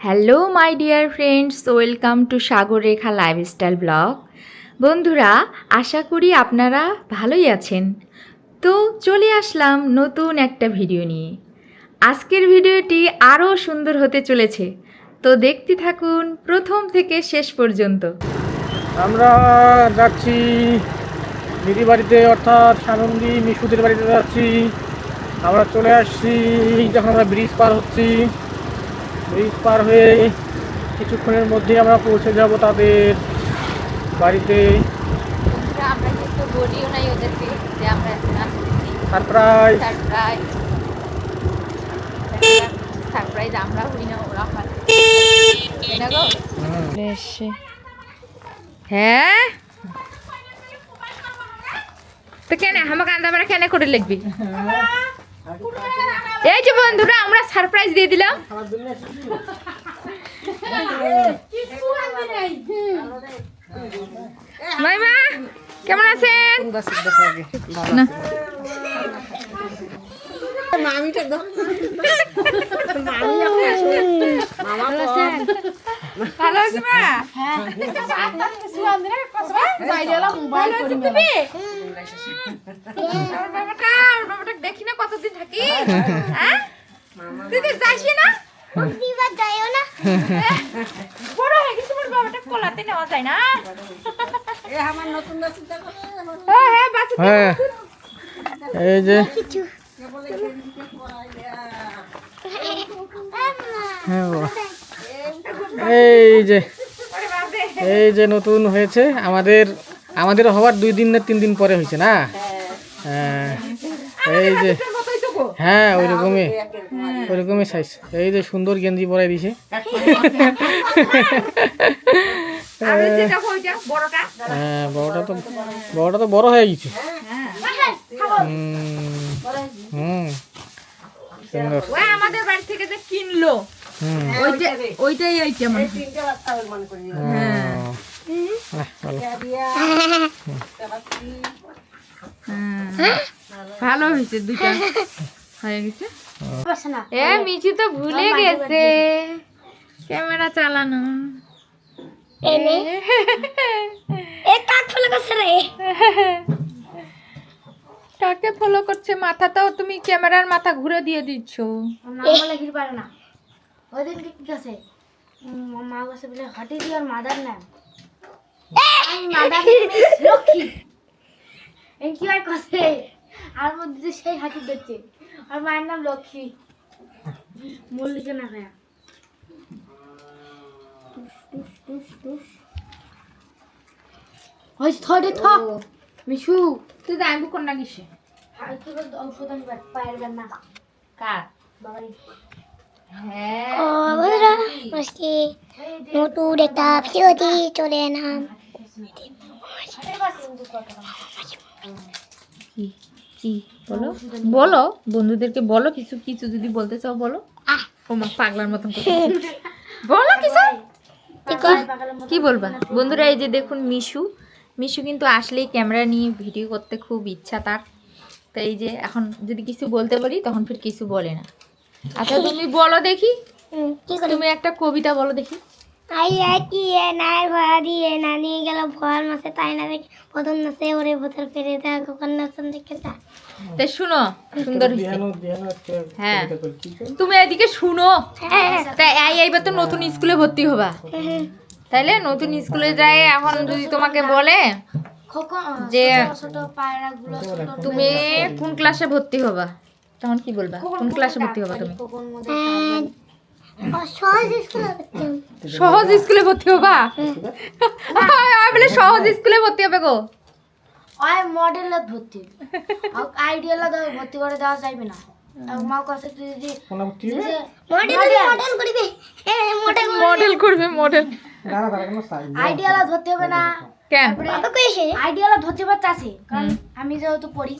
Hello my dear friends welcome to Sagar Rekha lifestyle blog বন্ধুরা, আশা করি আপনারা ভালোই আছেন। তো চলে আসলাম নতুন একটা ভিডিও নিয়ে। আজকের ভিডিওটি আরও সুন্দর হতে চলেছে। তো দেখতে থাকুন প্রথম থেকে শেষ পর্যন্ত। আমরা যাচ্ছি দিদি বাড়িতে, অর্থাৎ সানন্দী মিশুদের বাড়িতে যাচ্ছি। আমরা চলে আসছি, যখন আমরা ব্রিজ পার হচ্ছি। ব্রিজ পার হয়ে কিছুক্ষণের মধ্যে আমরা পৌঁছে যাব তাদের বাড়িতে। আমরা কিন্তু বলিও নাই ওদেরকে যে আমরা এখন আসতেছি। সারপ্রাইজ। সারপ্রাইজ। সারপ্রাইজ আমরা হই না ওরা হয় না গো? হ্যাঁ? তো কেন আমাকে আন্দাবারে কেন করে লিখবি? এই যে বন্ধুরা আমরা সারপ্রাইজ দিয়ে দিলাম। মাইমা কেমন আছেন? না। ভালো আছি মা? বাবাটা দেখি না কতদিন থাকি। হ্যাঁ? তুই তো যাসই না? বড় হয়ে গেছে আমার বাবাটা কোলাতে নেওয়া যায় না। হ্যাঁ হ্যাঁ হ্যাঁ। এই যে। হ্যাঁ বাবা। এই যে এই যে নতুন হয়েছে। আমাদের আমাদের হওয়ার দুই দিন না তিন দিন পরে হয়েছে না? হ্যাঁ। এই যে হ্যাঁ ওই রকমই ওই রকমই সাইজ এই যে সুন্দর গেঞ্জি পরাই দিছে। হ্যাঁ বড়টা তো বড়টা তো বড় হয়ে গেছে। হুম হুম। সুন্দর আমাদের বাড়ি থেকে যে কিনলো। ওইটা মানে হ্যাঁ। ভালো। হ্যাঁ। ভালো হয়েছে হয়ে গেছে? এ মিচি তো ভুলে গেছে। ক্যামেরা চালানো। কাকে ফলো করছে মাথাটাও তুমি ক্যামেরার মাথা ঘুরে দিয়ে দিচ্ছ। না। ওই দিন কি গেছে? মা গেছে বলে হাঁটি দিয়ে মাদার নাম আমি মাদার লক্ষ্মী। এই কি আর কথা আর মধ্যে সেই হাঁটি দেখছে আর মায়ের নাম লক্ষ্মী। মল্লিকা না ভাইয়া। হয়েছে থরে থ। মিশু। তুই জানবি কোন না কিসে? আর ঔষধ আমি পায়ের না কার? হ্যাঁ ও বন্ধুরা আজকে নতুন একটা ভিডিওটি চলে এলাম। কি বলো? বলো বন্ধুদেরকে বলো কিছু কিছু যদি বলতে চাও বলো। ও মা পাগলার মতন বলো কিছু। কি বলবা? বন্ধুরা এই যে দেখুন মিশু। মিশু কিন্তু আসলেই ক্যামেরা নিয়ে ভিডিও করতে খুব ইচ্ছা তার। তাই যে এখন যদি কিছু বলতে বলি তখন ফির কিছু বলে না। আচ্ছা তুমি বলো দেখি। কি করে? তুমি একটা কবিতা বলো দেখি। আই আই কি এ নাই ভয়া দিয়ে না নিয়ে গেল ভয়ার মাসে তাই না দেখে? প্রথম মাসে ওরে বোতল ফেরে দেয় গোকর নাচন দেখে তা তো শুনো সুন্দর হ্যাঁ। তুমি এদিকে শুনো। তাই আই এইবার তো নতুন স্কুলে ভর্তি হবা। তাইলে নতুন স্কুলে যায় এখন যদি তোমাকে বলে যে ছোট পায়রা গুলো তুমি কোন ক্লাসে ভর্তি হবা? তখন কি বলবা? কোন ক্লাসে ভর্তি হবা তুমি? সহজ স্কুলে করতাম সহজ স্কুলে ভর্তি হবা? আমি বলে সহজ স্কুলে ভর্তি হবে গো। ওই মডেলে ভর্তি। আইডিয়ালা ভর্তি করে দেওয়া যাবে না। আর মা কাছে তুই যদি ভর্তি মডেল মডেল করিবে। হ্যাঁ মডেল মডেল করবে মডেল। আইডিয়ালা ধরতে হবে না। কেন? আইডিয়ালা ধরতে পারতে আছে কারণ আমি যেহেতু পড়ি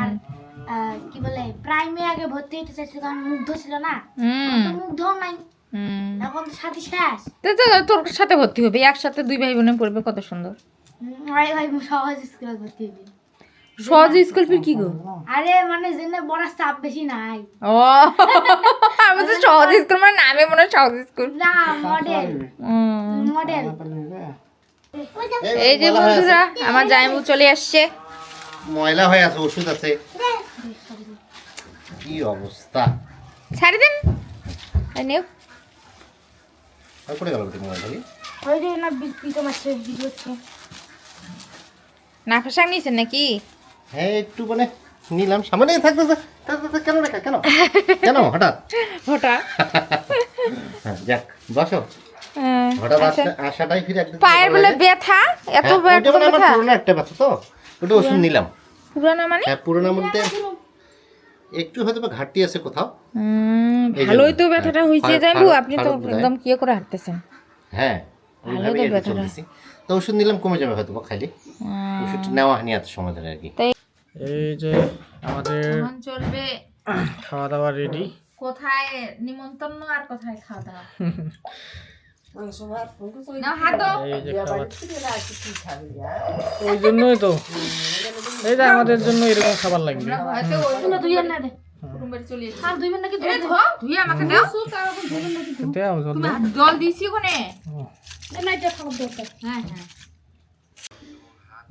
আর কি বলে প্রাইমে আগে ভর্তি হতে চাইছিল কারণ মুগ্ধ ছিল না। হুম। মুগ্ধ নাই। এখন তো সাথে শেষ। তো তো তোর সাথে ভর্তি হবে একসাথে দুই ভাই বোনে পড়বে কত সুন্দর। ভাই ভাই সহজ স্কুলে ভর্তি হবি। সহজ স্কুল ফির কি গো? আরে মানে জেনে বড় চাপ বেশি নাই। ও আমি তো সহজ স্কুল মানে নামে মনে হয় সহজ স্কুল না মডেল মডেল এই যে বন্ধুরা আমার জাইমু চলে আসছে। ময়লা হয়ে আছে ওষুধ আছে। কি অবস্থা? ছাড়ি দেন। নেও। করে গেল মোবাইল থেকে ওই যে না ভিডিও হচ্ছে। না নিয়েছেন নাকি? হ্যাঁ একটু মানে নিলাম। সামনে থাকতে থাক- থাক- থাক- কেন রেখা কেন? কেন হঠাৎ? হঠাৎ। হ্যাঁ যাক বসো। হঠাৎ। ফিরে একদম পায়ের বলে ব্যথা এত ব্যথা আমার পুরোনো একটা ব্যথা তো। ওটা ওষুধ নিলাম। পুরানো মানে? হ্যাঁ পুরোনো মধ্যে একটু হয়তো বা ঘাটতি আছে কোথাও। ভালোই তো ব্যথাটা হ্যাঁ, হয়েছে জানবু আপনি তো একদম কিয়ে করে হাঁটতেছেন। হ্যাঁ তো ব্যথাটা। তো ওষুধ নিলাম কমে যাবে হয়তো বা খাইলে ওষুধ নেওয়া হয়নি এত ধরে আর কি। এই যে আমাদের চলবে। খাওয়া দাওয়া রেডি কোথায়? নিমন্ত্রণ আর কোথায় খাওয়া দাওয়া? ওই জন্যই তো। এই যে আমাদের জন্য এরকম খাবার লাগবে। দরকার। হ্যাঁ হ্যাঁ।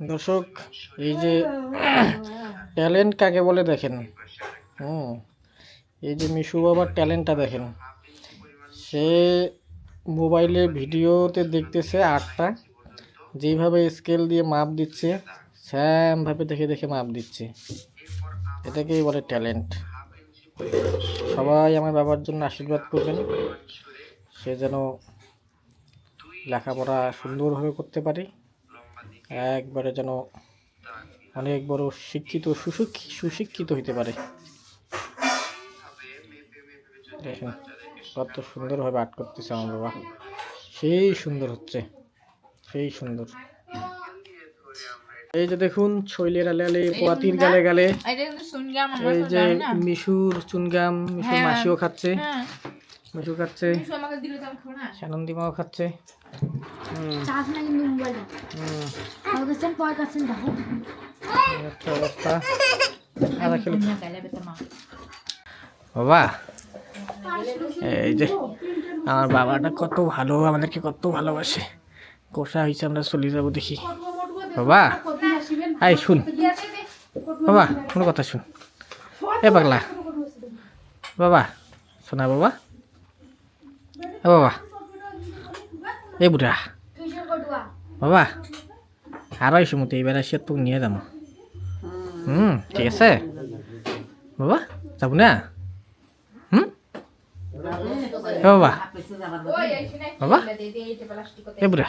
দর্শক এই যে ট্যালেন্ট কাকে বলে দেখেন? হুম এই যে মিশু বাবার ট্যালেন্টটা দেখেন। সে মোবাইলে ভিডিওতে দেখতেছে আটটা। যেইভাবে স্কেল দিয়ে মাপ দিচ্ছে স্যামভাবে দেখে দেখে মাপ দিচ্ছে। এটাকেই বলে ট্যালেন্ট সবাই আমার বাবার জন্য আশীর্বাদ করবেন। সে যেন লেখাপড়া সুন্দরভাবে করতে পারে। একবারে যেন অনেক বড় শিক্ষিত, সুশিক্ষি, সুশিক্ষিত হইতে পারে। দেখেন। কত সুন্দরভাবে আর্ট করতেছে আমার বাবা। সেই সুন্দর হচ্ছে। সেই সুন্দর। এই যে দেখুন শৈলের আলে আলে পোয়াতির গালে গালে। এই যে মিশুর চুনগাম মিশুর হ্যাঁ। মাসিও খাচ্ছে। হ্যাঁ। মিশু খাচ্ছে। মিশু আমাকে দিলে তো আমি সানন্দি মাও খাচ্ছে অবস্থা। আদা খেলো। না গালে বেতা মা। বাবা এই যে, আমার বাবাটা কত ভালো, আমাদেরকে কত ভালোবাসে। কষা হয়েছে, আমরা চলে যাব দেখি। বাবা আই শুন। বাবা, কোনো কথা শুন। এ পাগলা। বাবা শোনা বাবা। এ বাবা, এ বুড়া। বাবা, আর আইসো মতো এইবার আসি তোকে নিয়ে যাব। হুম, ঠিক আছে? বাবা, যাব না? বাবা। বাবা। এ বুড়া।